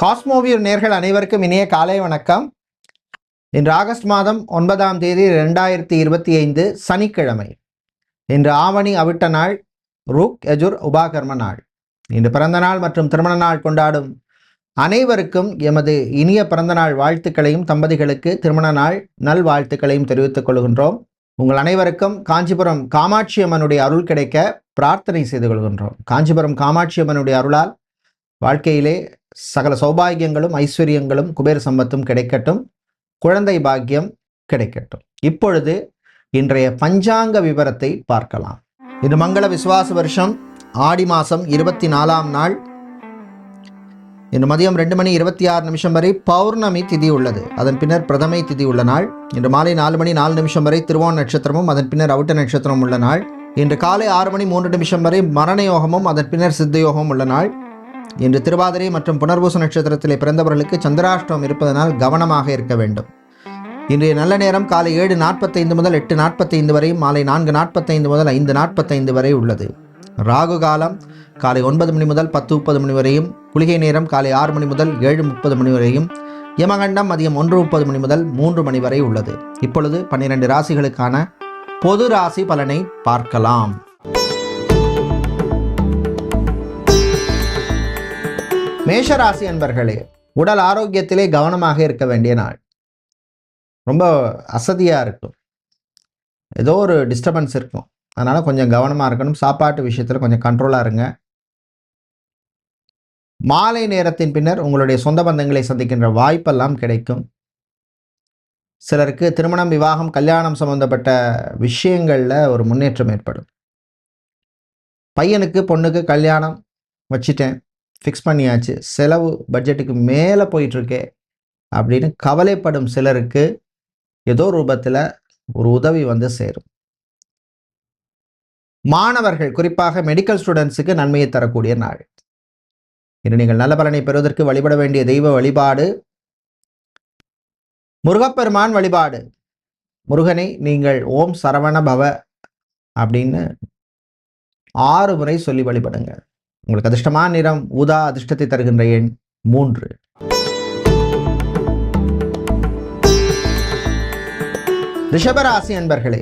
காஸ்மோவியர் நேர்கள் அனைவருக்கும் இனிய காலை வணக்கம். இன்று ஆகஸ்ட் மாதம் ஒன்பதாம் தேதி ரெண்டாயிரத்தி இருபத்தி ஐந்து சனிக்கிழமை. இன்று ஆவணி அவிட்ட நாள் ருக் யஜுர் உபாகர்ம நாள். இன்று பிறந்த நாள் மற்றும் திருமண நாள் கொண்டாடும் அனைவருக்கும் எமது இனிய பிறந்தநாள் வாழ்த்துக்களையும் தம்பதிகளுக்கு திருமண நாள் நல்வாழ்த்துக்களையும் தெரிவித்துக் கொள்கின்றோம். உங்கள் அனைவருக்கும் காஞ்சிபுரம் காமாட்சி அம்மனுடைய அருள் கிடைக்க பிரார்த்தனை செய்து கொள்கின்றோம். காஞ்சிபுரம் காமாட்சி அம்மனுடைய அருளால் வாழ்க்கையிலே சகல சௌபாகியங்களும் ஐஸ்வர்யங்களும் குபேர சம்பத்தும் கிடைக்கட்டும். குழந்தை பாக்கியம் கிடைக்கட்டும். இப்பொழுது இன்றைய பஞ்சாங்க விவரத்தை பார்க்கலாம். இது மங்கள விசுவாச வருஷம். ஆடி மாதம் இருபத்தி நாலாம் நாள். இன்று மதியம் ரெண்டு மணி இருபத்தி ஆறு நிமிஷம் வரை பௌர்ணமி திதி உள்ளது. அதன் பின்னர் பிரதமை திதி உள்ள நாள். இன்று மாலை நாலு மணி நாலு நிமிஷம் வரை திருவோண நட்சத்திரமும் அதன் பின்னர் அவுட்ட நட்சத்திரமும் உள்ள நாள். இன்று காலை ஆறு மணி மூன்று நிமிஷம் வரை மரண யோகமும் அதன் பின்னர் சித்த யோகமும் உள்ள நாள். இன்று திருவாதிரை மற்றும் புனர்பூச நட்சத்திரத்திலே பிறந்தவர்களுக்கு சந்திராஷ்டமம் இருப்பதனால் கவனமாக இருக்க வேண்டும். இன்றைய நல்ல நேரம் காலை ஏழு நாற்பத்தைந்து முதல் எட்டு நாற்பத்தைந்து வரையும் மாலை நான்கு நாற்பத்தைந்து முதல் ஐந்து நாற்பத்தைந்து வரை உள்ளது. ராகு காலம் காலை ஒன்பது மணி முதல் பத்து முப்பது மணி வரையும் குளிகை நேரம் காலை ஆறு மணி முதல் ஏழு முப்பது மணி வரையும் யமகண்டம் மதியம் ஒன்று முப்பது மணி முதல் மூன்று மணி வரை உள்ளது. இப்பொழுது பன்னிரண்டு ராசிகளுக்கான பொது ராசி பலனை பார்க்கலாம். மேஷராசி அன்பர்களே உடல் ஆரோக்கியத்திலே கவனமாக இருக்க வேண்டிய நாள். ரொம்ப அசதியாக இருக்கும். ஏதோ ஒரு டிஸ்டர்பன்ஸ் இருக்கும். அதனால் கொஞ்சம் கவனமாக இருக்கணும். சாப்பாட்டு விஷயத்தில் கொஞ்சம் கண்ட்ரோலாக இருங்க. மாலை நேரத்தின் பின்னர் உங்களுடைய சொந்த பந்தங்களை சந்திக்கின்ற வாய்ப்பெல்லாம் கிடைக்கும். சிலருக்கு திருமணம் விவாகம் கல்யாணம் சம்பந்தப்பட்ட விஷயங்களில் ஒரு முன்னேற்றம் ஏற்படும். பையனுக்கு பொண்ணுக்கு கல்யாணம் வச்சிட்டேன். ஃபிக்ஸ் பண்ணியாச்சு. செலவு பட்ஜெட்டுக்கு மேலே போயிட்டுருக்கே அப்படின்னு கவலைப்படும் சிலருக்கு ஏதோ ரூபத்தில் ஒரு உதவி வந்து சேரும். மாணவர்கள் குறிப்பாக மெடிக்கல் ஸ்டூடெண்ட்ஸுக்கு நன்மையை தரக்கூடிய நாள். இன்று நீங்கள் நல்ல பலனை பெறுவதற்கு வழிபட வேண்டிய தெய்வ வழிபாடு. முருகப்பெருமான் வழிபாடு. முருகனை நீங்கள் ஓம் சரவண பவ அப்படின்னு ஆறு முறை சொல்லி வழிபடுங்கள். உங்களுக்கு அதிர்ஷ்டமான நிறம் ஊதா அதிர்ஷ்டத்தை தருகின்ற எண் மூன்று. ரிஷபராசி அன்பர்களே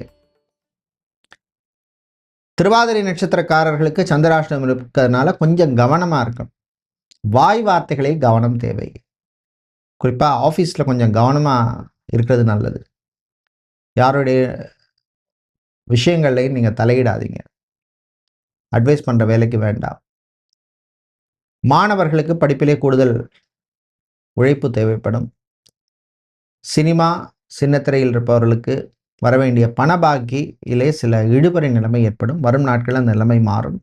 திருவாதிரை நட்சத்திரக்காரர்களுக்கு சந்திராஷ்டம் இருக்கிறதுனால கொஞ்சம் கவனமாக இருக்கும் வாய் வார்த்தைகளே கவனம் தேவை. குறிப்பாக ஆஃபீஸில் கொஞ்சம் கவனமாக இருக்கிறது நல்லது. யாருடைய விஷயங்கள்லையும் நீங்கள் தலையிடாதீங்க. அட்வைஸ் பண்ணுற வேலைக்கு வேண்டாம். மாணவர்களுக்கு படிப்பிலே கூடுதல் உழைப்பு தேவைப்படும். சினிமா சின்னத்திரையில் இருப்பவர்களுக்கு வரவேண்டிய பணபாக்கியிலே சில இழுபறி நிலைமை ஏற்படும். வரும் நாட்களில் அந்த நிலைமை மாறும்.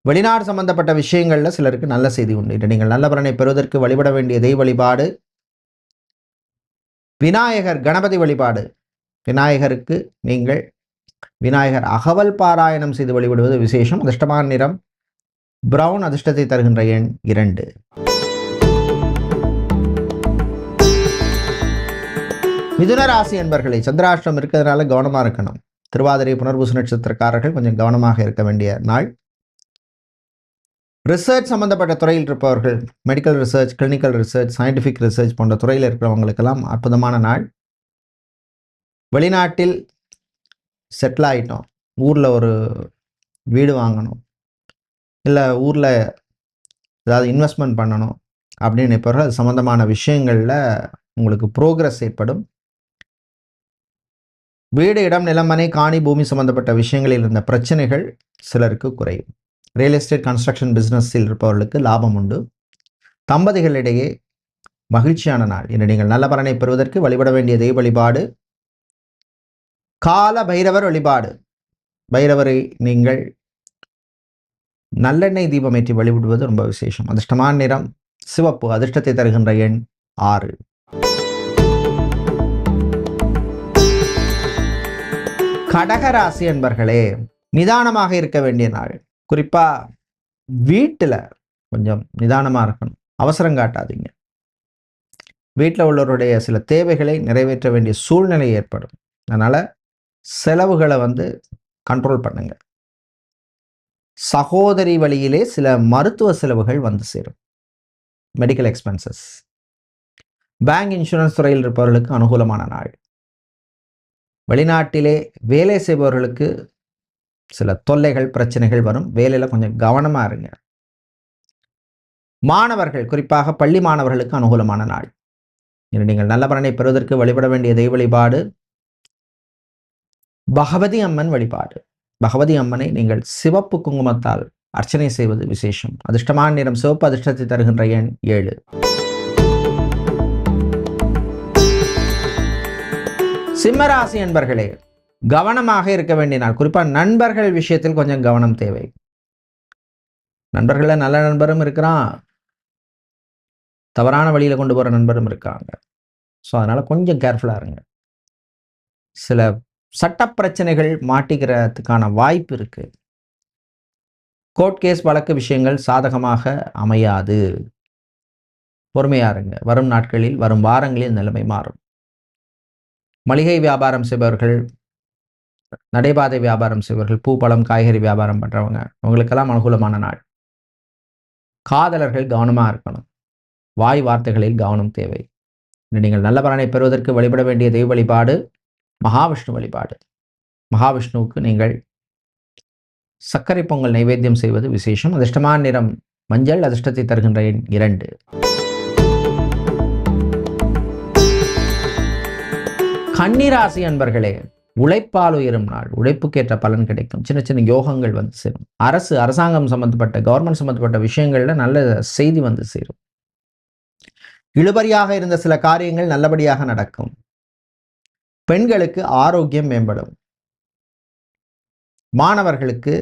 வெளிநாடு சம்பந்தப்பட்ட விஷயங்களில் சிலருக்கு நல்ல செய்தி உண்டு. இன்று நீங்கள் நல்ல பலனை பெறுவதற்கு வழிபட வேண்டிய தெய்வ வழிபாடு விநாயகர் கணபதி வழிபாடு. விநாயகருக்கு நீங்கள் விநாயகர் அகவல் பாராயணம் செய்து வழிபடுவது விசேஷம். அதிர்ஷ்டமான நிறம் பிரவுன் அதிர்ஷ்டத்தை தருகின்ற எண் இரண்டு. மிதுன ராசி என்பர்களை சந்திராஷ்டிரம் இருக்கிறதுனால கவனமாக இருக்கணும். திருவாதிரை புனர்பூச நட்சத்திரக்காரர்கள் கொஞ்சம் கவனமாக இருக்க வேண்டிய நாள். ரிசர்ச் சம்பந்தப்பட்ட துறையில் இருப்பவர்கள் medical research clinical research scientific research போன்ற துறையில் இருக்கிறவங்களுக்கெல்லாம் அற்புதமான நாள். வெளிநாட்டில் செட்டில் ஆகிட்டோம் ஊரில் ஒரு வீடு வாங்கணும். இல்லை ஊரில் ஏதாவது இன்வெஸ்ட்மெண்ட் பண்ணணும் அப்படின்னு நினைப்பவர்கள் அது சம்மந்தமான விஷயங்களில் உங்களுக்கு ப்ரோக்ரஸ் ஏற்படும். வீடு இடம் நிலமனை காணி பூமி சம்பந்தப்பட்ட விஷயங்களில் இருந்த பிரச்சனைகள் சிலருக்கு குறையும். ரியல் எஸ்டேட் கன்ஸ்ட்ரக்ஷன் பிஸ்னஸில் இருப்பவர்களுக்கு லாபம் உண்டு. தம்பதிகளிடையே மகிழ்ச்சியான நாள். இன்று நீங்கள் நல்ல பலனை பெறுவதற்கு வழிபட வேண்டிய தெய்வ வழிபாடு. கால பைரவர் வழிபாடு. பைரவரை நீங்கள் நல்லெண்ணெய் தீபம் ஏற்றி வழிபடுவது ரொம்ப விசேஷம். அதிர்ஷ்டமான நிறம் சிவப்பு அதிர்ஷ்டத்தை தருகின்ற எண் ஆறு. கடகராசி என்பர்களே நிதானமாக இருக்க வேண்டிய நாள். குறிப்பா வீட்டில் கொஞ்சம் நிதானமாக இருக்கணும். அவசரம் காட்டாதீங்க. வீட்டில் உள்ளவருடைய சில தேவைகளை நிறைவேற்ற வேண்டிய சூழ்நிலை ஏற்படும். அதனால் செலவுகளை வந்து கண்ட்ரோல் பண்ணுங்கள் சகோதரி வழியிலே சில மருத்துவ செலவுகள் வந்து சேரும். மெடிக்கல் எக்ஸ்பென்சஸ் பேங்க் இன்சூரன்ஸ் துறையில் இருப்பவர்களுக்கு அனுகூலமான நாள். வெளிநாட்டிலே வேலை செய்பவர்களுக்கு சில தொல்லைகள் பிரச்சனைகள் வரும். வேலையில் கொஞ்சம் கவனமாக இருங்க. மாணவர்கள் குறிப்பாக பள்ளி மாணவர்களுக்கு அனுகூலமான நாள். இன்று நீங்கள் நல்ல பலனை பெறுவதற்கு வழிபட வேண்டிய தெய்வ வழிபாடு. பகவதி அம்மன் வழிபாடு. பகவதி அம்மனை நீங்கள் சிவப்பு குங்குமத்தால் அர்ச்சனை செய்வது விசேஷம். அதிர்ஷ்டமான நிறம் சிவப்பு அதிர்ஷ்டத்தை தருகின்ற எண் ஏழு. சிம்மராசி என்பர்களே கவனமாக இருக்க வேண்டிய நாள். குறிப்பாக நண்பர்கள் விஷயத்தில் கொஞ்சம் கவனம் தேவை. நண்பர்களில் நல்ல நண்பரும் இருக்கிறான். தவறான வழியில் கொண்டு போகிற நண்பரும் இருக்காங்க. ஸோ அதனால் கொஞ்சம் கேர்ஃபுல்லாக இருங்க. சில சட்ட பிரச்சனைகள் மாட்டிக்கிறதுக்கான வாய்ப்பு இருக்கு. கோர்ட் கேஸ் வழக்கு விஷயங்கள் சாதகமாக அமையாது. பொறுமையா இருங்க. வரும் நாட்களில் வரும் வாரங்களில் நிலைமை மாறும். மளிகை வியாபாரம் செய்பவர்கள் நடைபாதை வியாபாரம் செய்பவர்கள் பூ பழம் காய்கறி வியாபாரம் பண்ணுறவங்க அவங்களுக்கெல்லாம் அனுகூலமான நாள். காதலர்கள் கவனமாக இருக்கணும். வாய் வார்த்தைகளில் கவனம் தேவை. நீங்கள் நல்ல பலனை பெறுவதற்கு வழிபட வேண்டிய தெய்வ வழிபாடு மகாவிஷ்ணு வழிபாடு. மகாவிஷ்ணுவுக்கு நீங்கள் சர்க்கரை பொங்கல் நைவேத்தியம் செய்வது விசேஷம். அதிர்ஷ்டமான நிறம் மஞ்சள் அதிர்ஷ்டத்தை தருகின்ற எண் இரண்டு. கன்னிராசி அன்பர்களே உழைப்பால் உயரும் நாள். உழைப்புக்கேற்ற பலன் கிடைக்கும். சின்ன சின்ன யோகங்கள் வந்து சேரும். அரசு அரசாங்கம் சம்பந்தப்பட்ட கவர்மெண்ட் சம்பந்தப்பட்ட விஷயங்கள்ல நல்ல செய்தி வந்து சேரும். இழுபறியாக இருந்த சில காரியங்கள் நல்லபடியாக நடக்கும். பெண்களுக்கு ஆரோக்கியம் மேம்படும். மாணவர்களுக்கு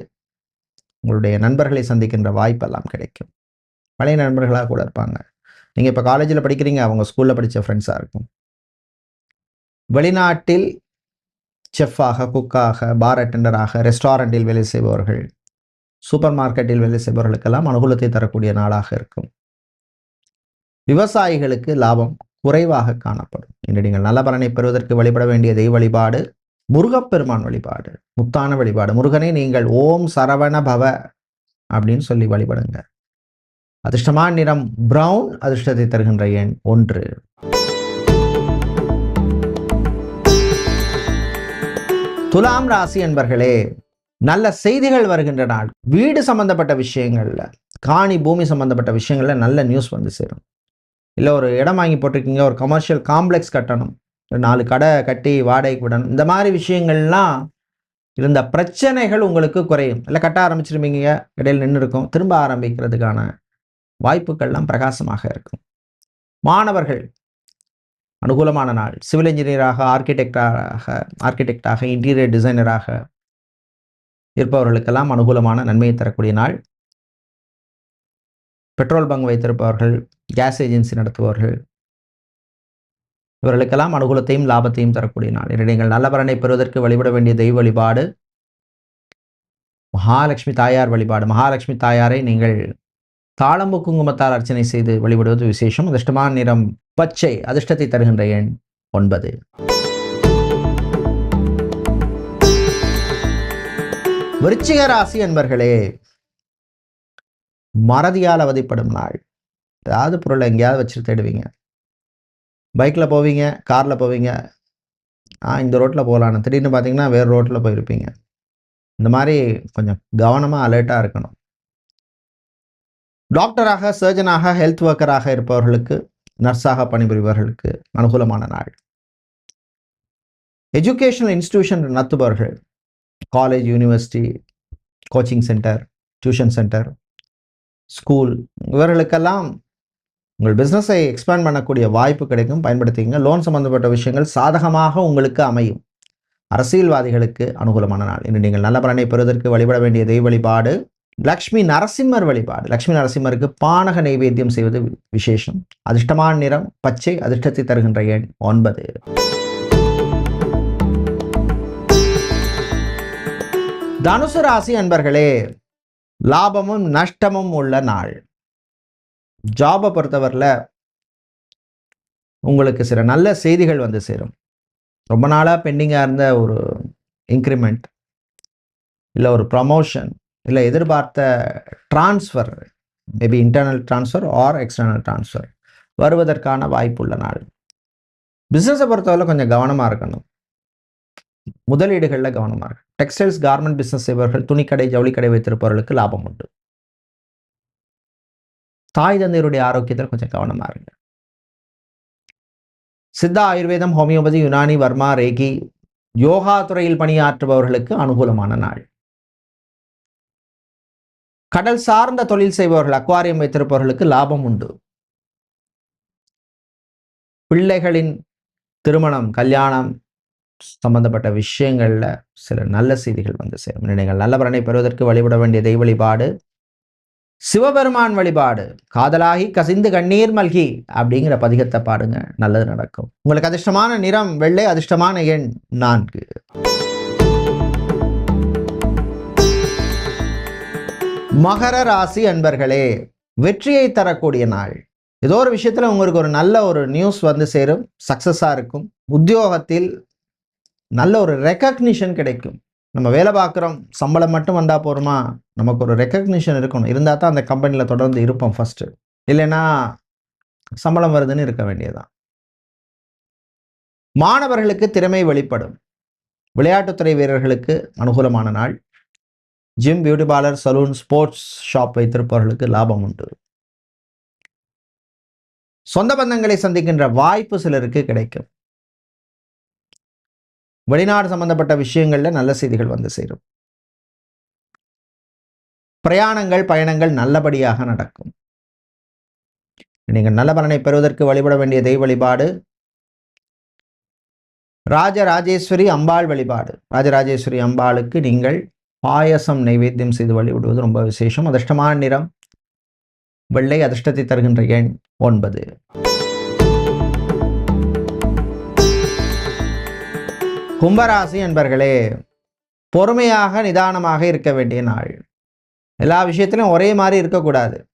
உங்களுடைய நண்பர்களை சந்திக்கின்ற வாய்ப்பெல்லாம் கிடைக்கும். பழைய நண்பர்களாக கூட இருப்பாங்க. நீங்கள் இப்போ காலேஜில் படிக்கிறீங்க அவங்க ஸ்கூலில் படித்த ஃப்ரெண்ட்ஸாக இருக்கும். வெளிநாட்டில் செஃப்பாக குக்காக பார் அட்டெண்டராக ரெஸ்டாரண்ட்டில் வேலை செய்பவர்கள் சூப்பர் மார்க்கெட்டில் வேலை செய்பவர்களுக்கெல்லாம் அனுகூலத்தை தரக்கூடிய நாளாக இருக்கும். விவசாயிகளுக்கு லாபம். குறைவாக காணப்படும். இன்று நீங்கள் நல்ல பலனை பெறுவதற்கு வழிபட வேண்டிய தெய்வ வழிபாடு முருகப்பெருமான் வழிபாடு முத்தான வழிபாடு. முருகனை நீங்கள் ஓம் சரவண பவ அப்படின்னு சொல்லி வழிபடுங்க. அதிர்ஷ்டமான நிறம் பிரவுன் அதிர்ஷ்டத்தை தருகின்ற எண் ஒன்று. துலாம் ராசி என்பர்களே நல்ல செய்திகள் வருகின்ற நாள். வீடு சம்பந்தப்பட்ட விஷயங்கள்ல காணி பூமி சம்பந்தப்பட்ட விஷயங்கள்ல நல்ல நியூஸ் வந்து சேரும். இல்லை ஒரு இடம் வாங்கி போட்டிருக்கீங்க ஒரு கமர்ஷியல் காம்ப்ளெக்ஸ் கட்டணும் நாலு கடை கட்டி வாடகைக்கு விடணும். இந்த மாதிரி விஷயங்கள்லாம் இருந்த பிரச்சனைகள் உங்களுக்கு குறையும். இல்லை கட்ட ஆரம்பிச்சிருப்பீங்க இடையில் நின்று இருக்கும் திரும்ப ஆரம்பிக்கிறதுக்கான வாய்ப்புகள்லாம் பிரகாசமாக இருக்கும். மாணவர்கள் அனுகூலமான நாள். சிவில் இன்ஜினியராக ஆர்கிடெக்டாக ஆர்கிடெக்டாக இன்டீரியர் டிசைனராக இருப்பவர்களுக்கெல்லாம் அனுகூலமான நன்மையை தரக்கூடிய நாள். பெட்ரோல் பங்க் வைத்திருப்பவர்கள் கேஸ் ஏஜென்சி நடத்துபவர்கள் இவர்களுக்கெல்லாம் அனுகூலத்தையும் லாபத்தையும் தரக்கூடிய நாள். இன்று நீங்கள் நல்ல பலனை பெறுவதற்கு வழிபட வேண்டிய தெய்வ வழிபாடு மகாலட்சுமி தாயார் வழிபாடு. மகாலட்சுமி தாயாரை நீங்கள் தாளம்பு குங்குமத்தால் அர்ச்சனை செய்து வழிபடுவது விசேஷம். அதிர்ஷ்டமான நிறம் பச்சை அதிர்ஷ்டத்தை தருகின்ற எண் ஒன்பது. விருச்சிக ராசி என்பர்களே மறதியால் அவதிப்படும் நாள். ஏதாவது பொருளை எங்கேயாவது வச்சு தேடுவீங்க. பைக்கில் போவீங்க காரில் போவீங்க. ஆ இந்த ரோட்டில் போகலான்னு. திடீர்னு பார்த்தீங்கன்னா வேறு ரோட்டில் போயிருப்பீங்க. இந்த மாதிரி கொஞ்சம் கவனமாக அலர்ட்டாக இருக்கணும். டாக்டராக சர்ஜனாக ஹெல்த் ஒர்க்கராக இருப்பவர்களுக்கு நர்ஸாக பணிபுரிபவர்களுக்கு அனுகூலமான நாள். Educational institution நடத்துபவர்கள் college university coaching centre tuition centre school இவர்களுக்கெல்லாம் உங்கள் பிஸ்னஸை எக்ஸ்பேண்ட் பண்ணக்கூடிய வாய்ப்பு கிடைக்கும். பயன்படுத்திங்க லோன் சம்மந்தப்பட்ட விஷயங்கள் சாதகமாக உங்களுக்கு அமையும். அரசியல்வாதிகளுக்கு அனுகூலமான நாள். இன்று நீங்கள் நல்ல பலனை பெறுவதற்கு வழிபட வேண்டிய தெய்வ வழிபாடு லக்ஷ்மி நரசிம்மர் வழிபாடு. லக்ஷ்மி நரசிம்மருக்கு பானக நைவேத்தியம் செய்வது விசேஷம். அதிர்ஷ்டமான நிறம் பச்சை அதிர்ஷ்டத்தை தருகின்ற எண் ஒன்பது. தனுசு ராசி அன்பர்களே லாபமும் நஷ்டமும் உள்ள நாள். ஜாபை பொறுத்தவரையில் உங்களுக்கு சில நல்ல செய்திகள் வந்து சேரும். ரொம்ப நாளாக பெண்டிங்காக இருந்த ஒரு இன்க்ரிமெண்ட் இல்லை ஒரு ப்ரமோஷன் இல்லை எதிர்பார்த்த transfer maybe internal transfer or external transfer வருவதற்கான வாய்ப்புள்ள நாள். பிஸ்னஸை பொறுத்தவரை கொஞ்சம் கவனமாக இருக்கணும். முதலீடுகளில் கவனமாக இருக்கு டெக்ஸ்டைல்ஸ் கார்மெண்ட் பிஸ்னஸ் செய்பவர்கள் துணிக்கடை ஜவுளிக்கடை வைத்திருப்பவர்களுக்கு லாபம் உண்டு. தாய் தந்தையருடைய ஆரோக்கியத்தில் கொஞ்சம் கவனமாக இருங்க. சித்தா ஆயுர்வேதம் ஹோமியோபதி யுனானி வர்மா ரேகி யோகா துறையில் பணியாற்றுபவர்களுக்கு அனுகூலமான நாள். கடல் சார்ந்த தொழில் செய்பவர்கள் அக்வாரியம் வைத்திருப்பவர்களுக்கு லாபம் உண்டு. பிள்ளைகளின் திருமணம் கல்யாணம் சம்பந்தப்பட்ட விஷயங்கள்ல சில நல்ல செய்திகள் வந்து சேரும். நீங்கள் நல்ல பலனை பெறுவதற்கு வழிபட வேண்டிய தெய்வ வழிபாடு. சிவபெருமான் வழிபாடு. காதலாகி கசிந்து கண்ணீர் மல்கி அப்படிங்கிற பதிகத்தை பாடுங்க. நல்லது நடக்கும். உங்களுக்கு அதிர்ஷ்டமான நிறம் வெள்ளை அதிர்ஷ்டமான எண் நான்கு. மகர ராசி அன்பர்களே வெற்றியை தரக்கூடிய நாள். ஏதோ ஒரு விஷயத்துல உங்களுக்கு ஒரு நல்ல ஒரு நியூஸ் வந்து சேரும். சக்சஸா இருக்கும். உத்தியோகத்தில் நல்ல ஒரு ரெக்கக்னிஷன் கிடைக்கும். நம்ம வேலை பார்க்குறோம் சம்பளம் மட்டும் வந்தால் போகிறோமா நமக்கு ஒரு ரெக்கக்னிஷன் இருக்கணும். இருந்தால் தான் அந்த கம்பெனியில் தொடர்ந்து இருப்போம் ஃபஸ்ட்டு இல்லைன்னா சம்பளம் வருதுன்னு இருக்க வேண்டியதுதான். மாணவர்களுக்கு திறமை வெளிப்படும். விளையாட்டுத்துறை வீரர்களுக்கு அனுகூலமான நாள். Gym beauty parlour saloon sports shop வைத்திருப்பவர்களுக்கு லாபம் உண்டு. சொந்த பந்தங்களை சந்திக்கின்ற வாய்ப்பு சிலருக்கு கிடைக்கும். வெளிநாடு சம்பந்தப்பட்ட விஷயங்கள்ல நல்ல செய்திகள் வந்து சேரும். பிரயாணங்கள் பயணங்கள் நல்லபடியாக நடக்கும். நீங்கள் நல்ல பலனை பெறுவதற்கு வழிபட வேண்டிய தெய்வ வழிபாடு. ராஜராஜேஸ்வரி அம்பாள் வழிபாடு. ராஜராஜேஸ்வரி அம்பாளுக்கு நீங்கள் பாயசம் நைவேத்தியம் செய்து வழிபடுவது ரொம்ப விசேஷம். அதிர்ஷ்டமான நிறம் வெள்ளை அதிர்ஷ்டத்தை தருகின்ற எண் ஒன்பது. கும்பராசி என்பர்களே பொறுமையாக நிதானமாக இருக்க வேண்டிய நாள். எல்லா விஷயத்திலும் ஒரே மாதிரி இருக்கக்கூடாது.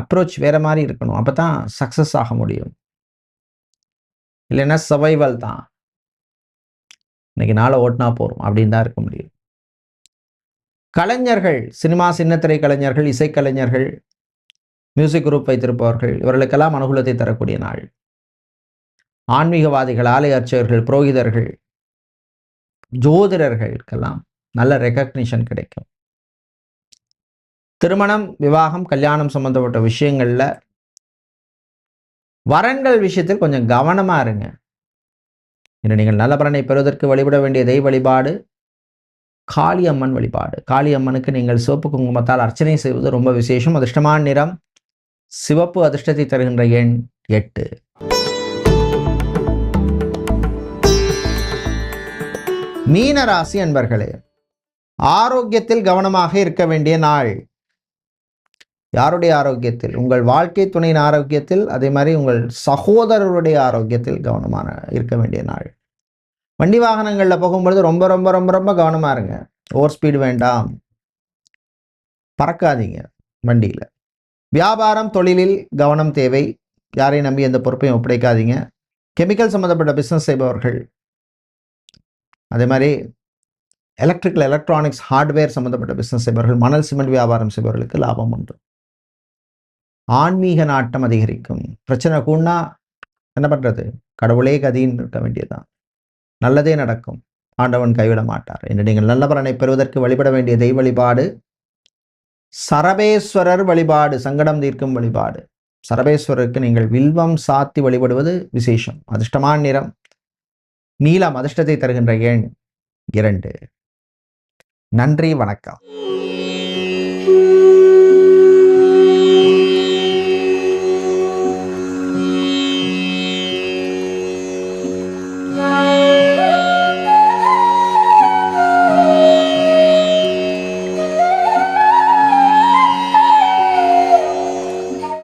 அப்ரோச் வேற மாதிரி இருக்கணும். அப்போ தான் சக்ஸஸ் ஆக முடியும். இல்லைன்னா சர்வைவல் தான். இன்னைக்கு நாளை ஓட்டினா போகிறோம் அப்படின்னு தான் இருக்க முடியும். கலைஞர்கள் சினிமா சின்னத்திரை கலைஞர்கள் இசைக்கலைஞர்கள் மியூசிக் குரூப் வைத்திருப்பவர்கள் இவர்களுக்கெல்லாம் அனுகூலத்தை தரக்கூடிய நாள். ஆன்மீகவாதிகள் ஆலய அர்ச்சகர்கள் புரோகிதர்கள் ஜோதிடர்களுக்கெல்லாம் நல்ல ரெக்கக்னிஷன் கிடைக்கும். திருமணம் விவாகம் கல்யாணம் சம்பந்தப்பட்ட விஷயங்களில் வரன்கள் விஷயத்தில் கொஞ்சம் கவனமாக இருங்க. இன்று நீங்கள் நல்ல பலனை பெறுவதற்கு வழிபட வேண்டிய தெய்வ வழிபாடு காளியம்மன் வழிபாடு. காளியம்மனுக்கு நீங்கள் சிவப்பு குங்குமத்தால் அர்ச்சனை செய்வது ரொம்ப விசேஷம். அதிர்ஷ்டமான நிறம் சிவப்பு அதிர்ஷ்டத்தை தருகின்ற எண் எட்டு. மீன ராசி அன்பர்களே ஆரோக்கியத்தில் கவனமாக இருக்க வேண்டிய நாள். யாருடைய ஆரோக்கியத்தில்? உங்கள் வாழ்க்கை துணையின் ஆரோக்கியத்தில் அதே மாதிரி உங்கள் சகோதரருடைய ஆரோக்கியத்தில் கவனமான இருக்க வேண்டிய நாள். வண்டி வாகனங்களில் போகும்பொழுது ரொம்ப ரொம்ப ரொம்ப ரொம்ப கவனமாக இருங்க. ஓவர் ஸ்பீடு வேண்டாம். பறக்காதீங்க வண்டியில். வியாபாரம் தொழிலில் கவனம் தேவை. யாரையும் நம்பி எந்த பொறுப்பையும் ஒப்படைக்காதீங்க. கெமிக்கல் சம்மந்தப்பட்ட பிஸ்னஸ் செய்பவர்கள் அதே மாதிரி எலக்ட்ரிக்கல் எலக்ட்ரானிக்ஸ் ஹார்ட்வேர் சம்மந்தப்பட்ட பிஸ்னஸ் செய்பவர்கள் மணல் சிமெண்ட் வியாபாரம் செய்பவர்களுக்கு லாபம் உண்டு. ஆன்மீக நாட்டம் அதிகரிக்கும். பிரச்சனை கூடனா என்ன பண்ணுறது கடவுளே கதின்னு இருக்க வேண்டியதுதான். நல்லதே நடக்கும். ஆண்டவன் கைவிட மாட்டார். என்று நீங்கள் நல்ல பலனை பெறுவதற்கு வழிபட வேண்டிய தெய்வ வழிபாடு சரபேஸ்வரர் வழிபாடு சங்கடம் தீர்க்கும் வழிபாடு. சரபேஸ்வரருக்கு நீங்கள் வில்வம் சாத்தி வழிபடுவது விசேஷம். அதிர்ஷ்டமான நிறம். நீலம் அதிர்ஷ்டத்தை தருகின்ற எண் இரண்டு. நன்றி வணக்கம்.